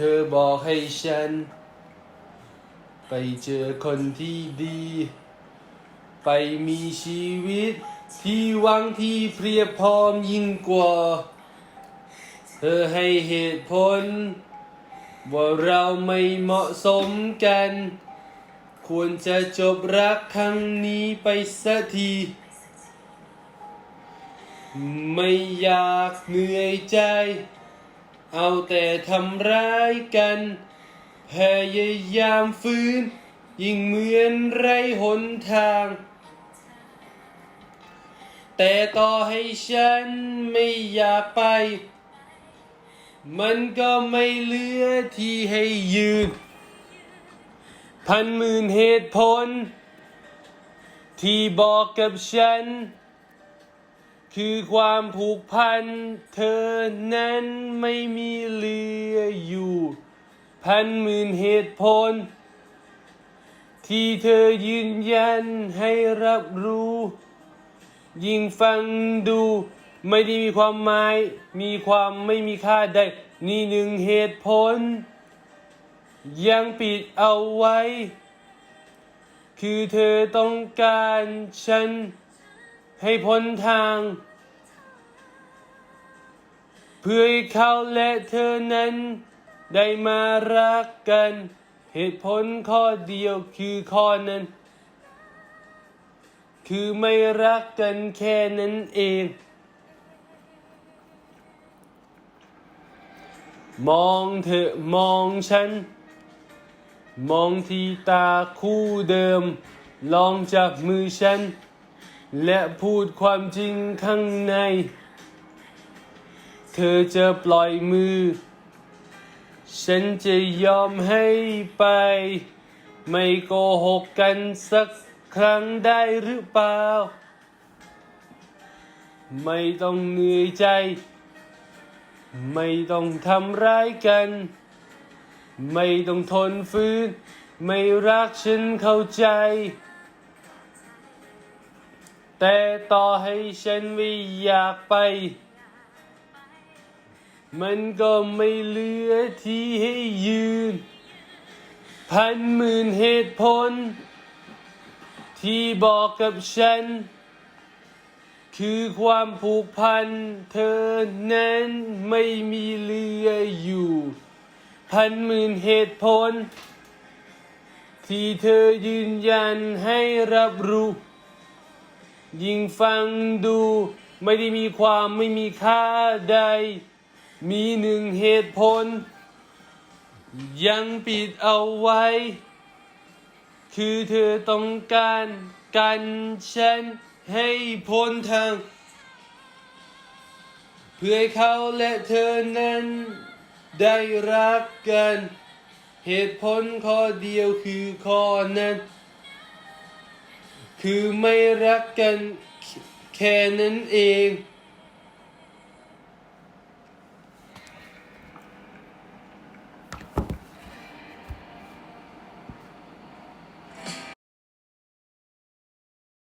ธอบอกให้ฉัน ไปเจอคนที่ดี ไปมีชีวิต ที่หวังที่เพียบพร้อมยิ่งกว่า เธอให้เหตุผล ว่าเราไม่เหมาะสมกัน ควรจะจบรักครั้งนี้ไปสักทีไม่อยากเหนื่อยใจ เอาแต่ทำร้ายกัน พยายามฟื้น ยิ่งเหมือนไรหนทาง แต่ต่อให้ฉันไม่อยากไป มันก็ไม่เหลือที่ให้ยืน พันหมื่นเหตุผล ที่บอกกับฉัน คือความผูกพัน เธอนั้นไม่มีเหลืออยู่ พันหมื่นเหตุผล ที่เธอยืนยันให้รับรู้ ยิ่งฟังดู ไม่ได้มีความหมาย มีความไม่มีค่าใด นี่หนึ่งเหตุผล ยังปิดเอาไว้ คือเธอต้องการฉัน ให้พ้นทาง เพื่อให้เขาและเธอนั้น ได้มารักกัน เหตุผลข้อเดียวคือข้อนั้น คือไม่รักกันแค่นั้นเอง มองเธอมองฉัน มองที่ตาคู่เดิม ลองจับมือฉัน และพูดความจริงข้างใน เธอจะปล่อยมือ ฉันจะยอมให้ไป ไม่โกหกกันสักครั้งได้หรือเปล่า ไม่ต้องเหนื่อยใจ ไม่ต้องทำร้ายกัน ไม่ต้องทนฟื้น ไม่รักฉันเข้าใจ แต่ต่อให้ฉันไม่อยากไป มันก็ไม่เหลือที่ให้ยืน พันหมื่นเหตุผล ที่บอกกับฉัน คือความผูกพัน เธอนั้นไม่มีเหลืออยู่ พันหมื่นเหตุผล ที่เธอยืนยันให้รับรู้ ยิ่งฟังดู ไม่ได้มีความไม่มีค่าใด มีหนึ่งเหตุผล ยังปิดเอาไว้ คือเธอต้องการกันฉันให้พ้นทาง เพื่อให้เขาและเธอนั้นได้รักกัน เหตุผลข้อเดียวคือข้อนั้น คือไม่รักกันแค่นั้นเอง